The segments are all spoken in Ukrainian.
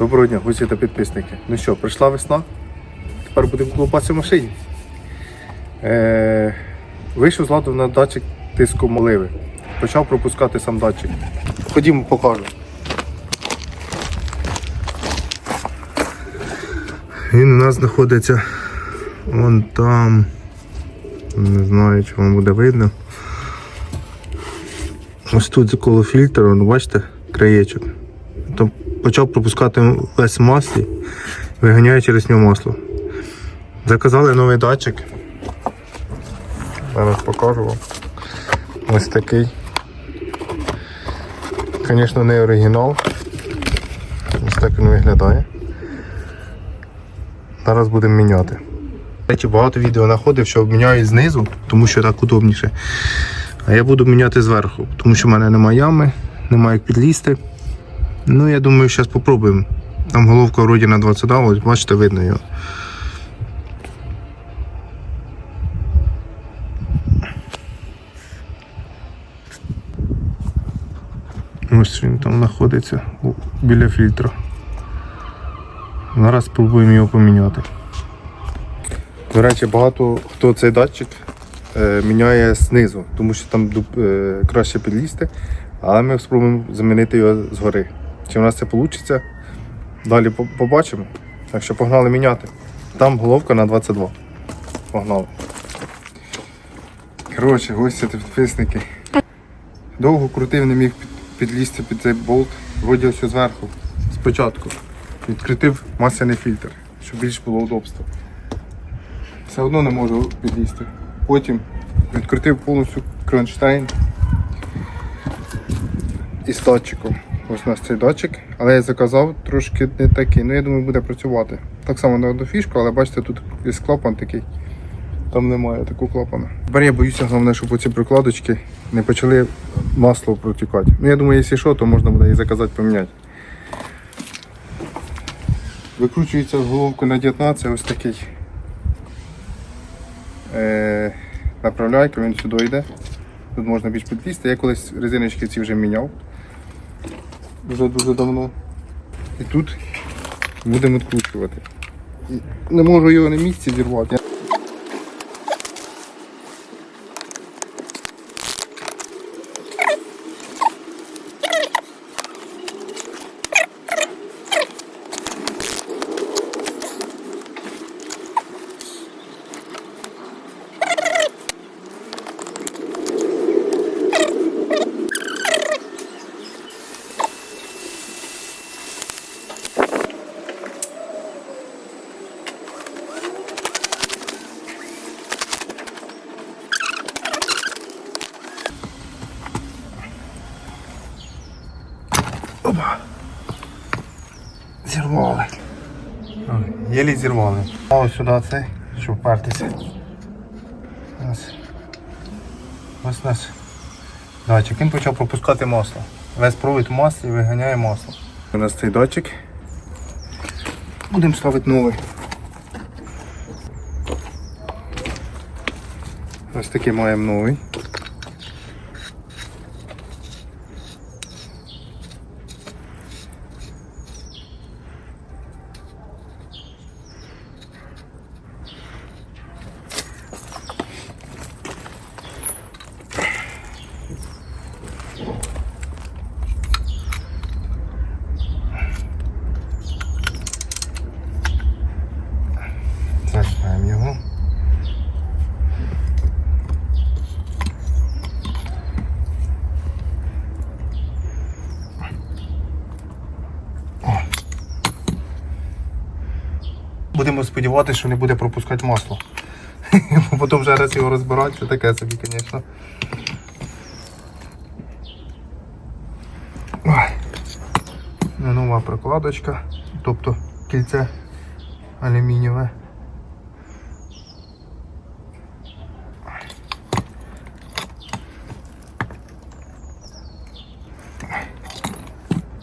Доброго дня, гості та підписники. Ну що, прийшла весна? Тепер будемо колупатися в машині. Е, вийшов з ладу на датчик тиску моливи. Почав пропускати сам датчик. Ходімо, покажу. Він у нас знаходиться вон там. Не знаю, чи вам буде видно. Ось тут коло фільтра, ну бачите, краєчок. То почав пропускати весь маслі, виганяє через нього масло. Заказали новий датчик. Зараз покажу вам. Ось такий. Звісно, не оригінал. Ось так він виглядає. Зараз будемо міняти. Речі, багато відео знаходив, що міняють знизу, тому що так удобніше. А я буду міняти зверху, тому що в мене немає ями, немає як підлізти. Ну, я думаю, зараз спробуємо. Там головка вроді на 22, ось бачите, видно його. Ось він там знаходиться біля фільтра. Зараз спробуємо його поміняти. До речі, багато хто цей датчик е, міняє знизу, тому що там е, краще підлізти, але ми спробуємо замінити його згори. Чи в нас це вийде? Далі побачимо. Так що погнали міняти. Там головка на 22. Погнали. Коротше, гості та підписники. Довго крутив, не міг підлізти під цей болт. Вроді все зверху. Спочатку. Відкрутив масляний фільтр, щоб більш було удобство. Все одно не можу підлізти. Потім відкрутив повністю кронштейн із датчиком. Ось у нас цей датчик, але я заказав трошки не такий. Ну я думаю, буде працювати. Так само на одну фішку, але бачите, тут є клапан такий. Там немає такого клапана. Тепер я боюся, головне, щоб оці прикладочки не почали масло протікати. Ну я думаю, якщо що, то можна буде і заказати поміняти. Викручується головку на 19, ось такий. Е, направляйка, він сюди йде. Тут можна більш підлізти. Я колись резиночки ці вже міняв. Вже дуже давно. І тут будемо відкручувати. Не можу його на місці зірвати. Зірвали. Єлі зірвали. А ось сюди цей, щоб впертися. Ось. Ось нас датчик. Він почав пропускати масло. Весь провід в маслі виганяє масло. У нас цей датчик. Будемо ставити новий. Ось такий маємо новий. Зажмемо його. О. Будемо сподіватися, що не буде пропускати масло. Потім вже раз його розбирати, це таке собі, звісно. Нова прокладочка, тобто кільце алюмінієве.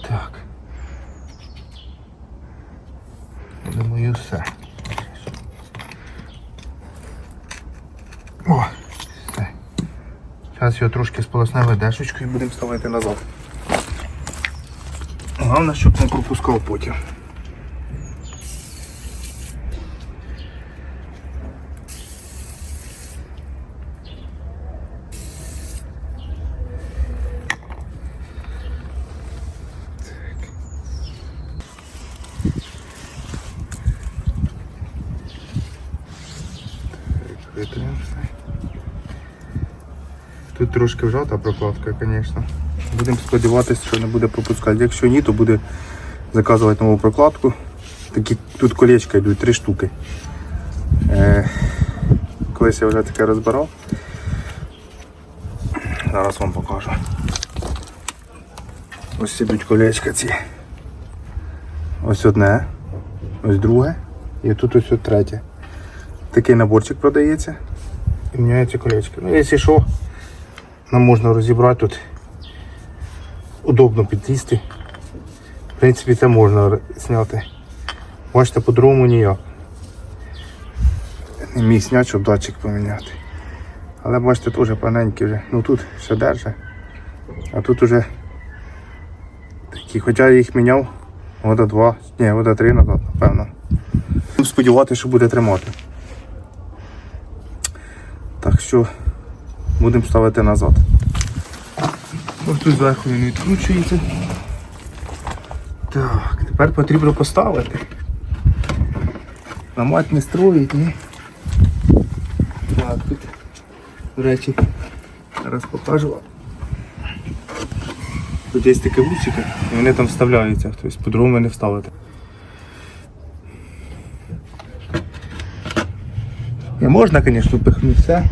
Так. Думаю, все. О. Зараз його трошки сполоснемо дешечкою і будемо ставити назад. Головне, щоб не пропускав потім. Витримався. Тут трошки вжата прокладка, звісно. Будемо сподіватися, що не буде пропускати. Якщо ні, то буде заказувати нову прокладку. Такі тут колечка йдуть, три штуки. Е, колись я вже таке розбирав. Зараз вам покажу. Ось ідуть колечка ці. Ось одне, ось друге і тут ось от третє. Такий наборчик продається і міняються колечки. Ну, якщо що, нам можна розібрати тут. Удобно підлізти. В принципі, це можна зняти. Бачите, по-другому ніяк. Не міг зняти, щоб датчик поміняти. Але бачите, теж паненький вже. Ну тут ще держить. А тут уже такі, хоча я їх міняв года два, ні, года три назад, напевно. Сподіватися, що буде тримати. Так що будемо ставити назад. Ось тут зверху він відкручується. Так, тепер потрібно поставити. Ламати не строїть, ні. Так, тут, до речі, зараз покажу. Тут є такі лучики, і вони там вставляються, тобто по-другому не вставити. Не можна, звісно, пихнути все,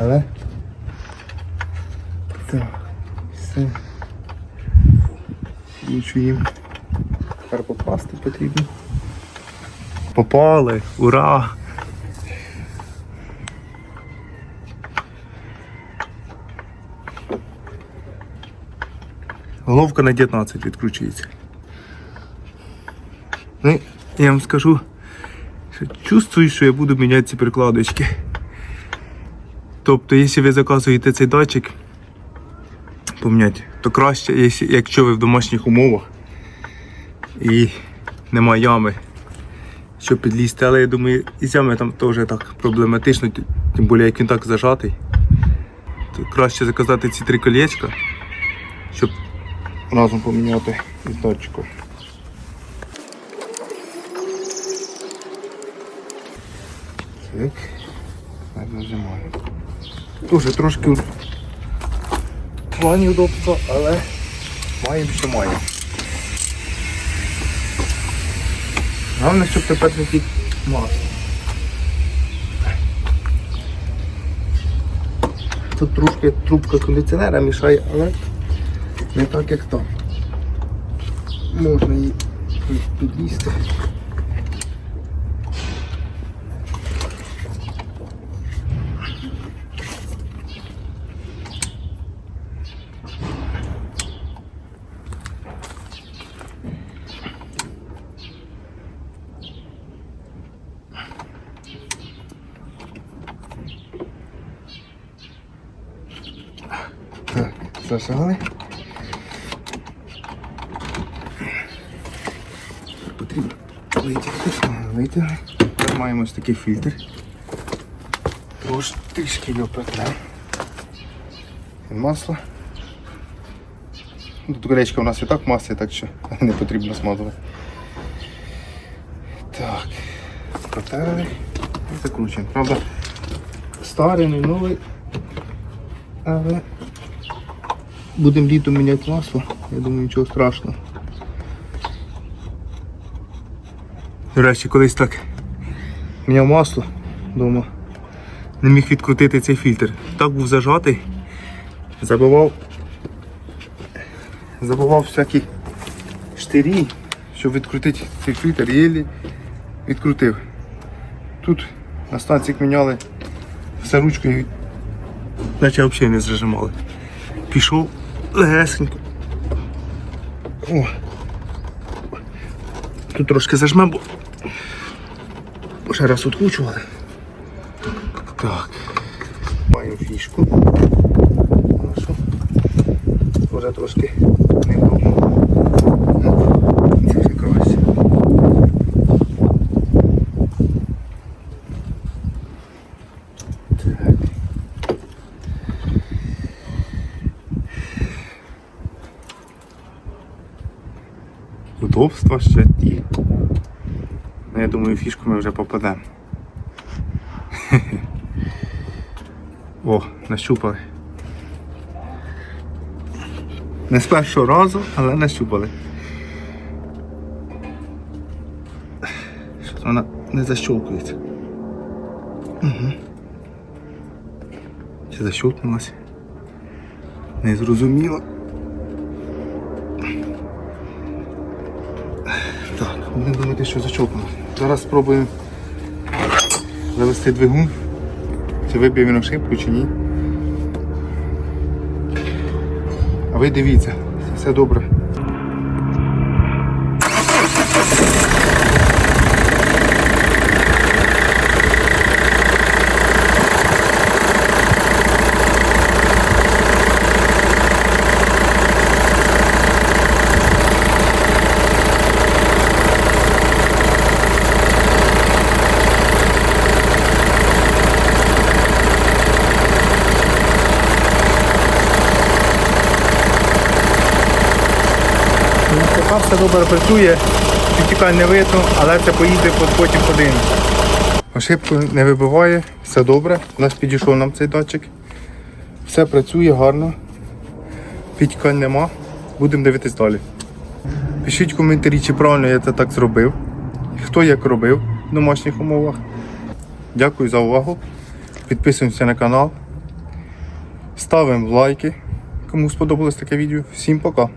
але так, все. Включуємо. Тепер попасти потрібно. Попали, ура! Головка на 19 відкручується. Ну, я вам скажу, що чувствую, що я буду міняти ці прикладочки. Тобто, якщо ви заказуєте цей датчик, поміняти, то краще, якщо- ви в домашніх умовах і нема ями, щоб підлізти. Але я думаю, і з ями там теж так проблематично, тим більше як він так зажатий. То краще заказати ці три колечка, щоб разом поміняти із датчиком. Так, нажимаю. Дуже трошки в плані удобства, але маємо, що маємо. Головне, щоб тепер тік масло. Тут трошки трубка кондиціонера мішає, але не так як там. Можна її підлізти. Так. Потрібно витягти, витягли. Маємо ось такий фільтр. Тож його протремо. Масло. Ну, Тут гречка у нас і так маслі, так що не потрібно смазувати. Так, протерли і закручуємо. Правда, старий, не новий, але будемо літом міняти масло. Я думаю, нічого страшного. До речі, колись так міняв масло вдома. Не міг відкрутити цей фільтр. Так був зажатий, забивав, забивав всякі штирі, щоб відкрутити цей фільтр, єлі відкрутив. Тут на станції міняли все ручкою, наче взагалі не зажимали. Пішов легесенько. О. Тут трошки зажмем, бо ще раз відкручували. Так. Маємо фішку. Вже трошки. Ну, Це вже. Так. Удобства ще ті. Ну, я думаю, фішку ми вже попадемо. О, нащупали. Не з першого разу, але нащупали. Щось вона не защолкується. Угу. Чи защолкнулася? Не зрозуміло. Так, будемо думати, що зачоплено. Зараз спробуємо завести двигун. Чи виб'є він ошибку чи ні. А ви дивіться, все добре. Ну, Поки все добре працює, підтікань не видно, але це поїде потім подивимось. Ошибку не вибиває, все добре. У нас підійшов нам цей датчик. Все працює гарно. Підтікань нема. Будемо дивитись далі. Пишіть коментарі, чи правильно я це так зробив. Хто як робив в домашніх умовах. Дякую за увагу. Підписуємося на канал. Ставимо лайки, кому сподобалось таке відео. Всім пока!